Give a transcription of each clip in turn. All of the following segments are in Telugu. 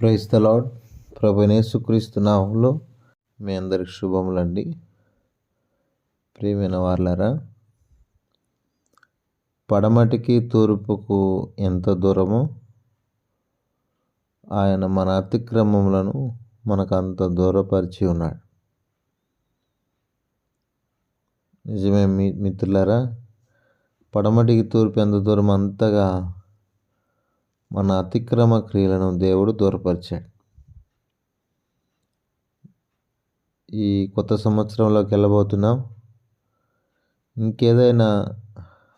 ప్రైజ్ ద లాడ్ ప్రభు యేసుక్రీస్తు నామంలో మీ అందరికి శుభములండి. ప్రియమైన వాళ్ళారా పడమటికి తూర్పుకు ఎంత దూరమో ఆయన మన అతిక్రమములను మనకు అంత దూరపరిచి ఉన్నాడు. నిజమే మి మిత్రులారా పడమటికి తూర్పు ఎంత దూరం అంతగా మన అతిక్రమ క్రియలను దేవుడు దూరపరిచాడు. ఈ కొత్త సంవత్సరంలోకి వెళ్ళబోతున్నాం. ఇంకేదైనా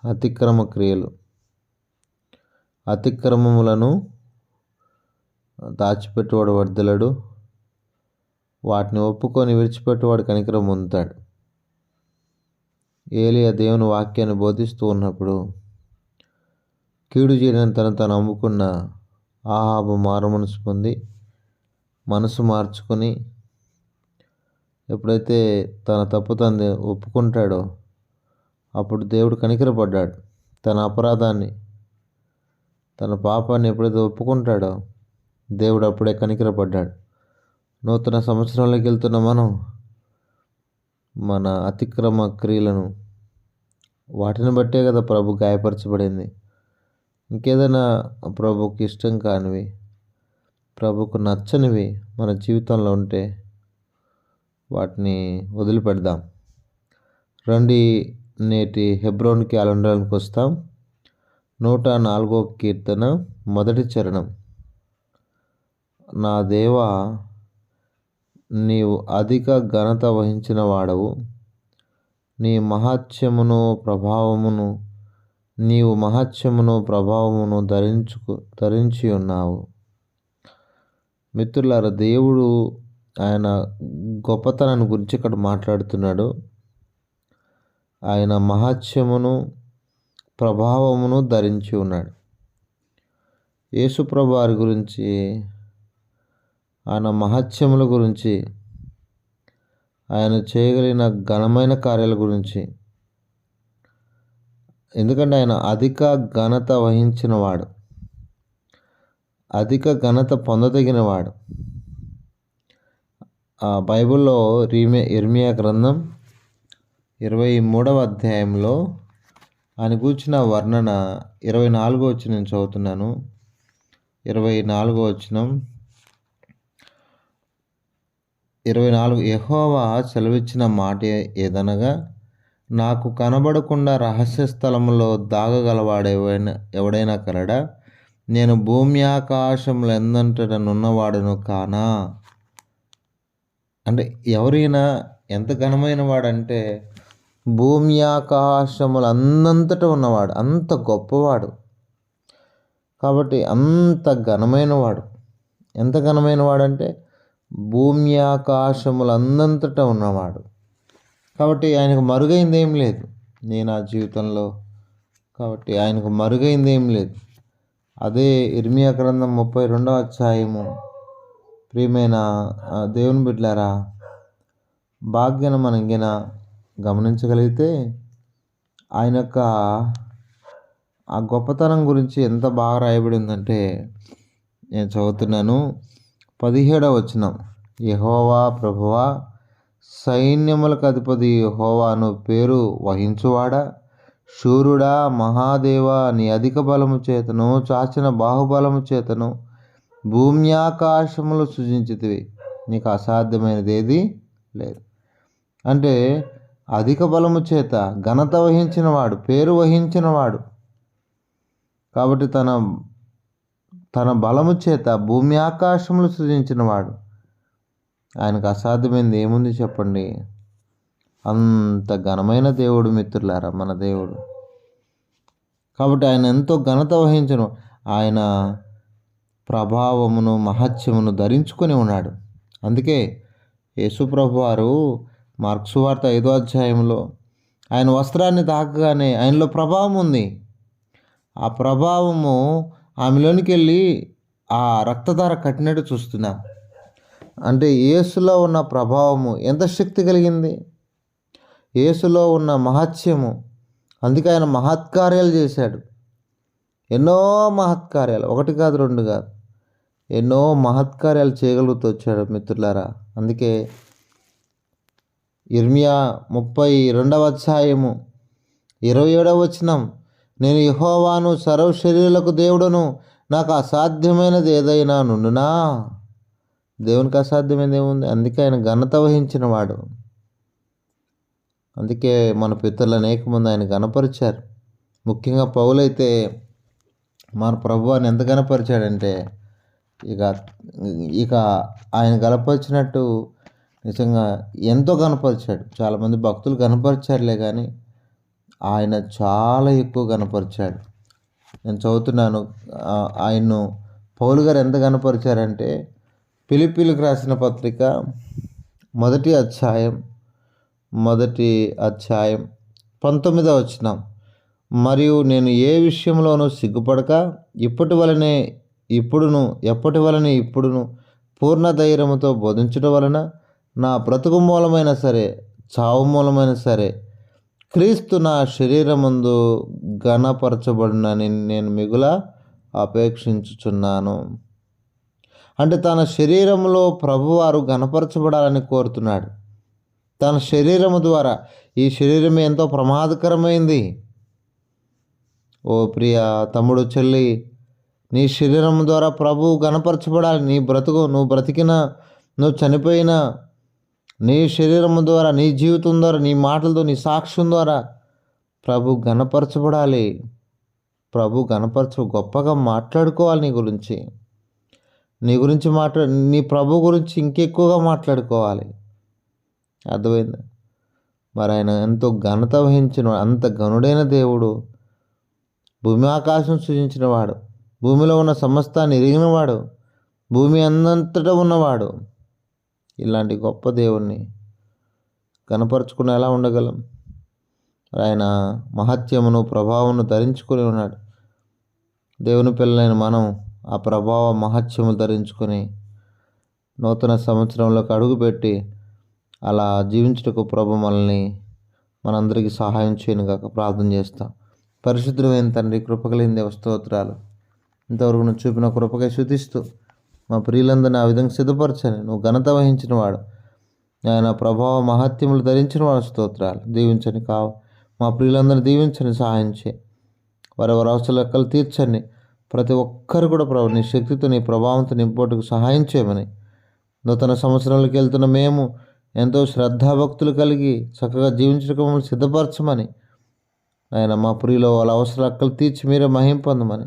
అతిక్రమ క్రియలు అతిక్రమములను దాచిపెట్టువాడు వర్ధలడు వాటిని ఒప్పుకొని విడిచిపెట్టువాడు కనికరం పొందుతాడు. ఏలియా దేవుని వాక్యాన్ని బోధిస్తూ ఉన్నప్పుడు కీడు చేయడానికి తను తను అమ్ముకున్న ఆహాబు మారు మనసు పొంది మనసు మార్చుకొని ఎప్పుడైతే తన తప్పు తను ఒప్పుకుంటాడో అప్పుడు దేవుడు కనికరపడ్డాడు. తన అపరాధాన్ని తన పాపాన్ని ఎప్పుడైతే ఒప్పుకుంటాడో దేవుడు అప్పుడే కనికరపడ్డాడు. నూతన సంవత్సరంలోకి వెళ్తున్న మనం మన అతిక్రమ క్రియలను వాటిని బట్టే కదా ప్రభు గాయపరచబడింది. ఇంకేదైనా ప్రభుకి ఇష్టం కానివి ప్రభుకు నచ్చనివి మన జీవితంలో ఉంటే వాటిని వదిలిపెడదాం. రండి నేటి హెబ్రోన్ క్యాలెండర్కి వస్తాం. నూట నాలుగో కీర్తన మొదటి చరణం. నా దేవ నీవు అధిక ఘనత వహించిన వాడవు. నీ మహాత్యమును ప్రభావమును నీవు మహత్యమును ప్రభావమును ధరించుకు ధరించి ఉన్నావు. మిత్రులారా దేవుడు ఆయన గొప్పతనాన్ని గురించి ఇక్కడ మాట్లాడుతున్నాడు. ఆయన మహత్యమును ప్రభావమును ధరించి ఉన్నాడు. యేసుప్రభు వారి గురించి ఆయన మహత్యముల గురించి ఆయన చేయగలిగిన ఘనమైన కార్యాల గురించి ఎందుకంటే ఆయన అధిక ఘనత వహించిన వాడు అధిక ఘనత పొందదగిన వాడు ఆ బైబిల్లో రీమే ఇర్మియా గ్రంథం ఇరవై మూడవ అధ్యాయంలో ఆయన కూర్చిన వర్ణన ఇరవై నాలుగో వచ్చి నేను చదువుతున్నాను. ఇరవై నాలుగో వచ్చినం ఇరవై నాలుగు యహోవా సెలవిచ్చిన మాట ఏదనగా నాకు కనబడకుండా రహస్య స్థలంలో దాగగలవాడెవైనా ఎవడైనా కలడా? నేను భూమి ఆకాశంలో ఎందంటనున్నవాడును కానా? అంటే ఎవరైనా ఎంత ఘనమైన వాడంటే భూమి ఆకాశములు అందంతట ఉన్నవాడు అంత గొప్పవాడు. కాబట్టి అంత ఘనమైన వాడు ఎంత ఘనమైన వాడంటే భూమి ఆకాశములు అందంతట ఉన్నవాడు. కాబట్టి ఆయనకు మరుగైంది ఏం లేదు. నేను ఆ జీవితంలో కాబట్టి ఆయనకు మరుగైంది ఏం లేదు. అదే ఇర్మియా గ్రంథం ముప్పై రెండవ అధ్యాయము. ప్రియమైన దేవుని బిడ్డలారా భాగ్యను మనం గిన గమనించగలిగితే ఆయన యొక్క ఆ గొప్పతనం గురించి ఎంత బాగా రాయబడి ఉందంటే నేను చదువుతున్నాను. పదిహేడవ వచనం. యహోవా ప్రభువా సైన్యములకు అధిపతి హోవాను పేరు వహించువాడా? శూరుడా మహాదేవ నీ అధిక బలము చేతను చాచిన బాహుబలము చేతను భూమ్యాకాశములు సృజించితివి. నీకు అసాధ్యమైనది ఏది లేదు. అంటే అధిక బలము చేత ఘనత వహించినవాడు పేరు వహించినవాడు. కాబట్టి తన తన బలము చేత భూమి ఆకాశములు సృజించినవాడు. ఆయనకు అసాధ్యమైనది ఏముంది చెప్పండి? అంత ఘనమైన దేవుడు మిత్రులారా మన దేవుడు. కాబట్టి ఆయన ఎంతో ఘనత వహించను. ఆయన ప్రభావమును మహత్యమును ధరించుకొని ఉన్నాడు. అందుకే యేసుప్రభు వారు మార్క్సు వార్త ఐదో అధ్యాయంలో ఆయన వస్త్రాన్ని తాకగానే ఆయనలో ప్రభావం ఉంది. ఆ ప్రభావము ఆమెలోనికి వెళ్ళి ఆ రక్తధార కట్టినట్టు చూస్తున్నాం. అంటే యేసులో ఉన్న ప్రభావము ఎంత శక్తి కలిగింది? యేసులో ఉన్న మహత్యము. అందుకే ఆయన మహత్కార్యాలు చేశాడు. ఎన్నో మహత్కార్యాలు. ఒకటి కాదు రెండు కాదు. ఎన్నో మహత్కార్యాలు చేయగలుగుతూ వచ్చాడు మిత్రులారా. అందుకే ఇర్మియా ముప్పై రెండవ అధ్యాయము ఇరవై ఏడవ వచనం నేను యహోవాను సర్వ శరీరులకు దేవుడను నాకు అసాధ్యమైనది ఏదైనా నుండునా? దేవునికి అసాధ్యమైనది ఏముంది? అందుకే ఆయన ఘనత వహించిన వాడు అందుకే మన పితరులు అనేక మంది ఆయన గనపరిచారు ముఖ్యంగా పౌలైతే మన ప్రభువాన్ని ఎంత గనపరిచాడంటే ఇక ఇక ఆయన గనపరిచినట్టు నిజంగా ఎంతో కనపరిచాడు చాలామంది భక్తులు గణపరిచారులే కానీ ఆయన చాలా ఎక్కువ కనపరిచాడు నేను చదువుతున్నాను ఆయన్ను పౌలు గారు ఎంత కనపరిచారంటే పిలిపిలకు రాసిన పత్రిక మొదటి అధ్యాయం మొదటి అధ్యాయం పంతొమ్మిదవ వచనం. మరియు నేను ఏ విషయంలోనూ సిగ్గుపడక ఇప్పటి వలనే ఇప్పుడును ఎప్పటి వలనే ఇప్పుడును పూర్ణ ధైర్యంతో బోధించడం వలన నా బ్రతుకు మూలమైన సరే చావు మూలమైన సరే క్రీస్తు నా శరీరమందు ఘనపరచబడినని నేను మిగుల అపేక్షించుచున్నాను. అంటే తన శరీరంలో ప్రభువారు గణపరచబడాలని కోరుతున్నాడు. తన శరీరము ద్వారా ఈ శరీరం ఎంతో ప్రమాదకరమైంది. ఓ ప్రియ తమ్ముడు చెల్లి నీ శరీరం ద్వారా ప్రభు గణపరచబడాలి నీ బ్రతుకు నువ్వు బ్రతికిన నువ్వు చనిపోయినా నీ శరీరం ద్వారా నీ జీవితం ద్వారా నీ మాటలతో నీ సాక్ష్యం ద్వారా ప్రభు గణపరచబడాలి ప్రభు గణపరచ గొప్పగా మాట్లాడుకోవాలి నీ గురించి. నీ గురించి మాట్లా నీ ప్రభు గురించి ఇంకెక్కువగా మాట్లాడుకోవాలి. అర్థమైందా? మరి ఆయన ఎంతో ఘనత వహించిన అంత ఘనుడైన దేవుడు భూమి ఆకాశం సృజించినవాడు భూమిలో ఉన్న సమస్తాన్ని ఎరిగినవాడు భూమి అందంతటా ఉన్నవాడు. ఇలాంటి గొప్ప దేవుణ్ణి కనపరుచుకుని ఎలా ఉండగలం ఆయన మహత్యమును ప్రభావమును ధరించుకొని ఉన్నాడు. దేవుని పిల్లలైన మనం ఆ ప్రభావ మహత్యము ధరించుకొని నూతన సంవత్సరంలోకి అడుగుపెట్టి అలా జీవించుటకు ప్రభు మనల్ని మనందరికీ సహాయం చేయను కాక ప్రార్థన చేస్తాం. పరిశుద్ధమైన తండ్రి కృపకలింది దేవ ఇంతవరకు నువ్వు చూపిన కృపకై శుతిస్తూ మా ప్రియులందరినీ ఆ విధంగా సిద్ధపరచని నువ్వు ఘనత వహించిన వాడు. ఆయన ప్రభావ మహత్యములు ధరించిన వాడు స్తోత్రాలు. దీవించని కావు. మా ప్రియులందరినీ దీవించని సహాయం చేయి. వారి వారి లెక్కలు తీర్చండి. ప్రతి ఒక్కరు కూడా ప్రభు నీ శక్తితో నీ ప్రభావంతో నింపోటుకు సహాయం చేయమని. నూతన సంవత్సరాలకు వెళ్తున్న మేము ఎంతో శ్రద్ధాభక్తులు కలిగి చక్కగా జీవించడానికి మమ్మల్ని సిద్ధపరచమని. ఆయన మా ప్రియులో వాళ్ళ అవసరాలు అక్కలు తీర్చి మీరే మహింపొందమని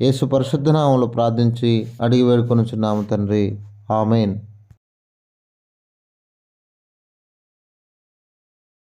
యేసు పరిశుద్ధనామంలో ప్రార్థించి అడిగి వేడుకొనుచున్నాము తండ్రి. ఆమెన్.